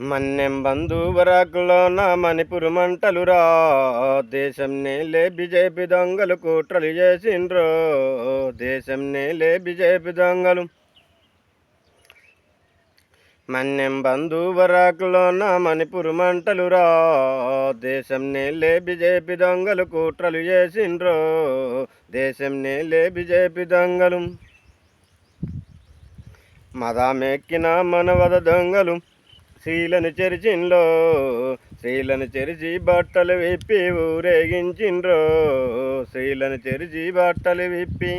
మన్నెం బంధువరాకులో నా మణిపురు మంటలురా. దేశం నేలే బీజేపీ దొంగలు కుట్రలు చేసిండ్రో. దేశం నేలే బీజేపీ దొంగలు. మన్నెం బంధువరాకులో నా మణిపురు మంటలురా. దేశం నేలే బీజేపీ దొంగలు కుట్రలు చేసిండ్రో. దేశం నేలే బీజేపీ దొంగలు. మదామెక్కిన మనవద దొంగలు. స్త్రీలను చెరిచిండ్రో స్త్రీలను చెరిచి బట్టలు విప్పి ఊరేగించిండ్రో స్త్రీలను చెరిచి బట్టలు విప్పి.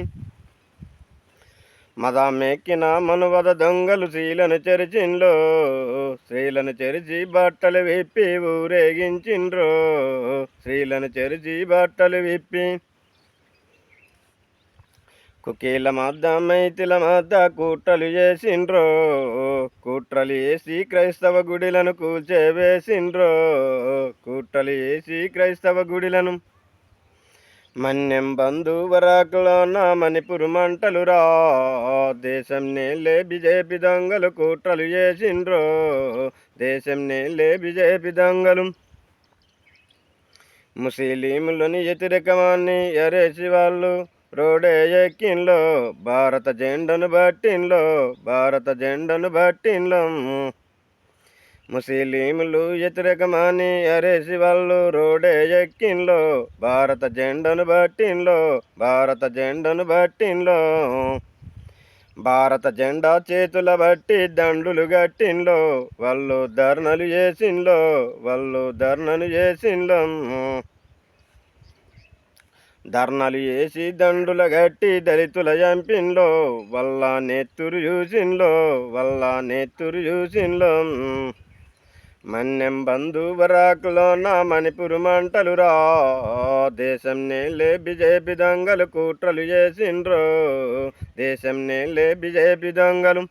మదమెక్కిన మనువద దొంగలు స్త్రీలను చెరిచిండ్రో స్త్రీలను చెరిచి బట్టలు విప్పి ఊరేగించిండ్రో స్త్రీలను చెరిచి బట్టలు విప్పి. కుకీల మద్ద మైతిల మద్ద కుట్రలు చేసిండ్రో కుట్రలు వేసి క్రైస్తవ గుడిలను కూల్చేవేసిండ్రో కుట్రలు వేసి క్రైస్తవ గుడిలను మన్యం బంధువరాకులో నా మణిపురు మంటలురా దేశం నేలే బీజేపీ దొంగలు కుట్రలు చేసిండ్రో దేశం నేలే బీజేపీ దొంగలు ముస్లింలని వ్యతిరేకమాన్ని ఎరేసి వాళ్ళు రోడే ఎక్కిన్లో భారత జెండను బట్టిన్లో భారత జెండను బట్టిన్లో. ముస్లింలు వ్యతిరేకమాని అరేసి వాళ్ళు రోడే ఎక్కిన్లో భారత జెండను బట్టిన్లో భారత జెండను బట్టిన్లో. భారత జెండా చేతుల బట్టి దండులు గట్టిన్లో వాళ్ళు ధర్నలు చేసిన్లో వాళ్ళు ధర్నలు చేసిన్లో. ధర్నాలు వేసి దండుల గట్టి దళితుల చంపిన్లో వల్ల నెత్తురు చూసిన్లో వల్ల నెత్తురు చూసిండ్లో. మన్నెం బంధువరాకులో నా మణిపురు మంటలురా దేశం నేలే బీజేపీ దొంగలు కుట్రలు చేసిండ్రో. దేశం నేలే బీజేపీ దొంగలు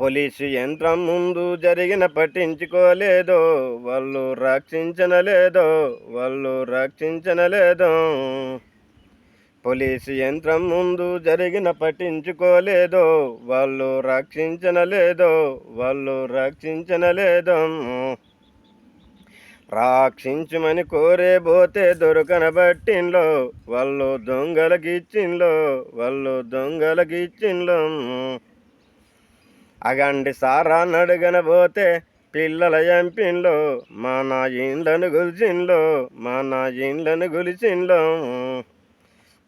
పోలీసు యంత్రం ముందు జరిగిన పట్టించుకోలేదో వాళ్ళు రక్షించనలేదో వాళ్ళు రక్షించనలేదో. పోలీసు యంత్రం ముందు జరిగిన పట్టించుకోలేదో వాళ్ళు రక్షించనలేదో వాళ్ళు రక్షించనలేదో. రక్షించమని కోరే పోతే దొరకనబట్టిన్లో వాళ్ళు దొంగలకిచ్చిండ్లో వాళ్ళు దొంగలకిచ్చిండ్లో. అగండి సారా నడుగనబోతే పిల్లల ఎంపిన్లో మా నా ఇండ్లను గులిచిన్లో మా నా ఇండ్లను గులిచిన్లో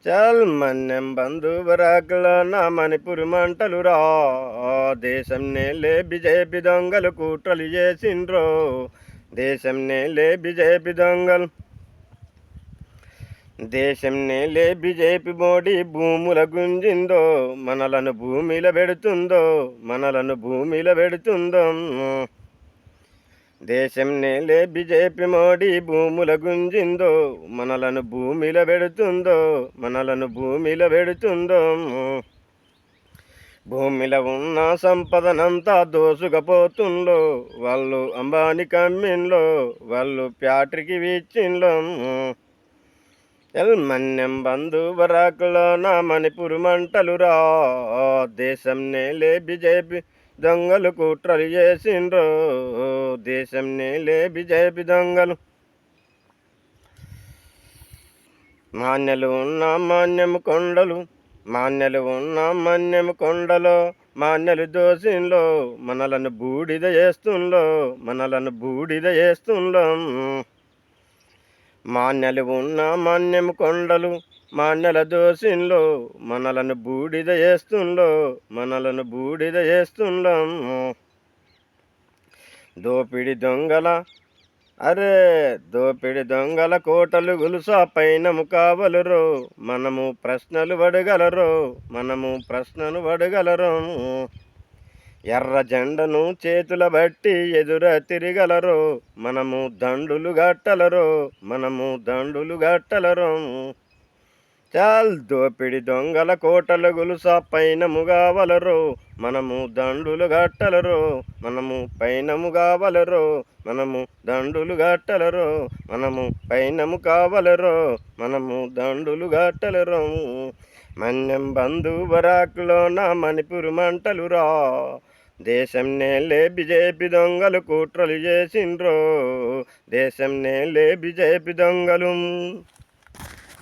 చల్ మన్యం బంధువరాకులో నా మణిపురి మంటలు రా. దేశం నేలే బీజేపీ దొంగలు కుట్రలు చేసిండ్రో. దేశం నేలే బీజేపీ దొంగలు దేశం నేలే బీజేపీ మోడీ భూముల గుంజిందో మనలను భూమిల పెడుతుందో మనలను భూమిల పెడుతుందో. దేశం నేలే బీజేపీ మోడీ భూముల గుంజిందో మనలను భూమిల పెడుతుందో మనలను భూమిల పెడుతుందో. భూమిలో ఉన్న సంపదనంతా దోసుకపోతుందో వాళ్ళు అంబానీ కమ్మిన్లో వాళ్ళు ప్యాట్రికి వీచింలో ఎల్మన్యం బంధువరాకులో నా మణిపురు మంటలురా. దేశం నేలే బీజేపీ దొంగలు కుట్రలు చేసిండ్రో. దేశం నేలే బీజేపీ దొంగలు. మాన్యలు ఉన్న మాన్యము కొండలు మాన్యలు ఉన్న మాన్యము కొండలో మాన్యలు దోసింలో మనలను బూడిద చేస్తుండో మనలను బూడిద చేస్తుండో మాన్యలు ఉన్న మాన్యము కొండలు మాన్యల దోషంలో మనలను బూడిద చేస్తుండో మనలను బూడిద చేస్తుండం దోపిడి దొంగల అరే దోపిడి దొంగల కోటలు గులుసా పైనము కావలరు మనము ప్రశ్నలు అడగలరు మనము ప్రశ్నలు అడగలరు. ఎర్ర జెండను చేతుల బట్టి ఎదుర తిరగలరు మనము దండులు గట్టలరు మనము దండులు గట్టలరు. చాల్ దోపిడి దొంగల కోటల గులుసా పైనము కావలరు మనము దండులు గట్టలరు మనము పైనము కావలరు మనము దండులు గట్టలరు మనము పైనము కావలరు మనము దండులు గట్టలరు. మన్యం బంధు బరాకులో నా మణిపురు మంటలురా దేశం నేలే బీజేపీ దొంగలు కుట్రలు చేసిండ్రో. దేశం నేలే బీజేపీ దొంగలు.